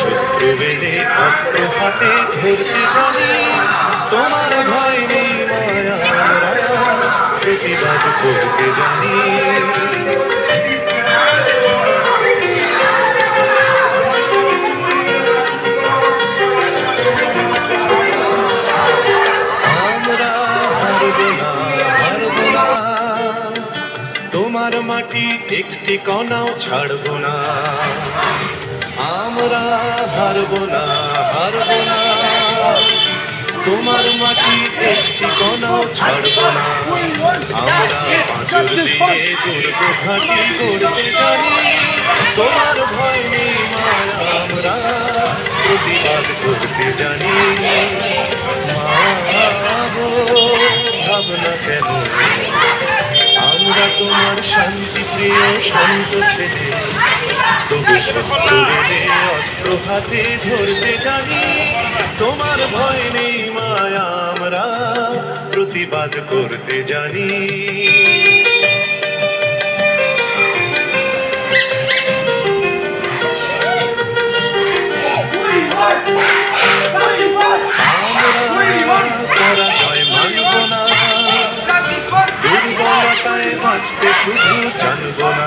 শত্রু বেদে অস্ত্র হাতে ধরতে জানি তোমার ভয় নেই তোমার মাটি একটি কণাও ছাড়ব না। আমরা হারব না হারব না। তোমার মাটি একটি কণাও ছাড়ব না। আমরা পাঁচর করতে জানি। তোমার ভয় নেই মায়া আমরা প্রতিবাদ করতে জানি। মা ভাবনা কেন? আমরা তোমার শান্তি প্রিয় শান্ত ছেলে হাতে ধরতে জানি তোমার ভয় নেই মায়া আমরা প্রতিবাদ করতে জানি বাঁচতে শুধু জানব না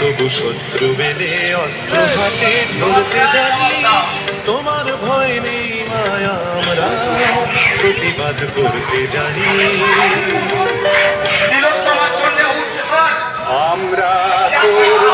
তবু শত্রু বেলে অস্ত্র হাতে ধরতে জানি তোমার ভয় নেই মায়া আমরা। প্রতিবাদ করতে জানি। আমরা করব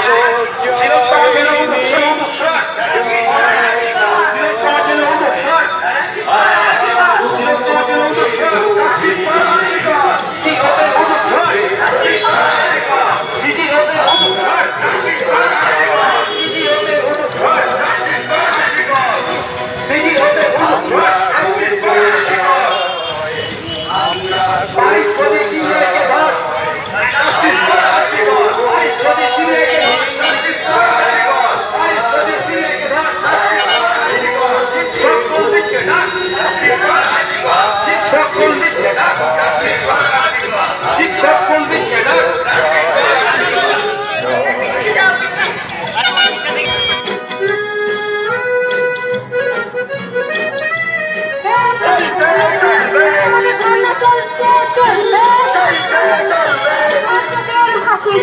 চলছে চলবে ফাঁসি ধর্ষকের ফাঁসি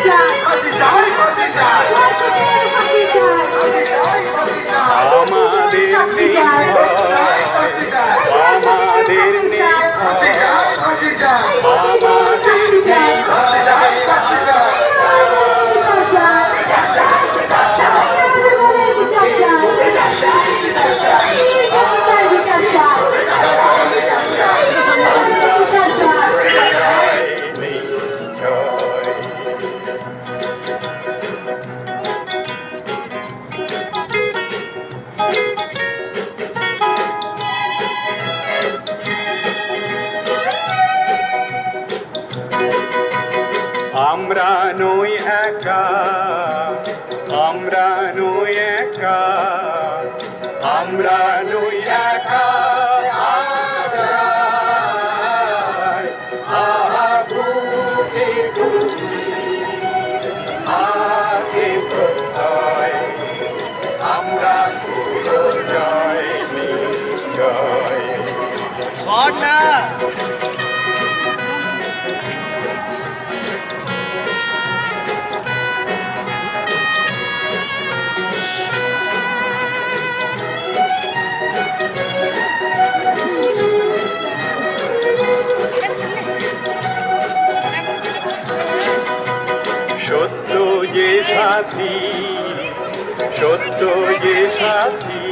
আমরা নই একা আমরা নই একা আগায়, যে সাথী সত্য যে সাথী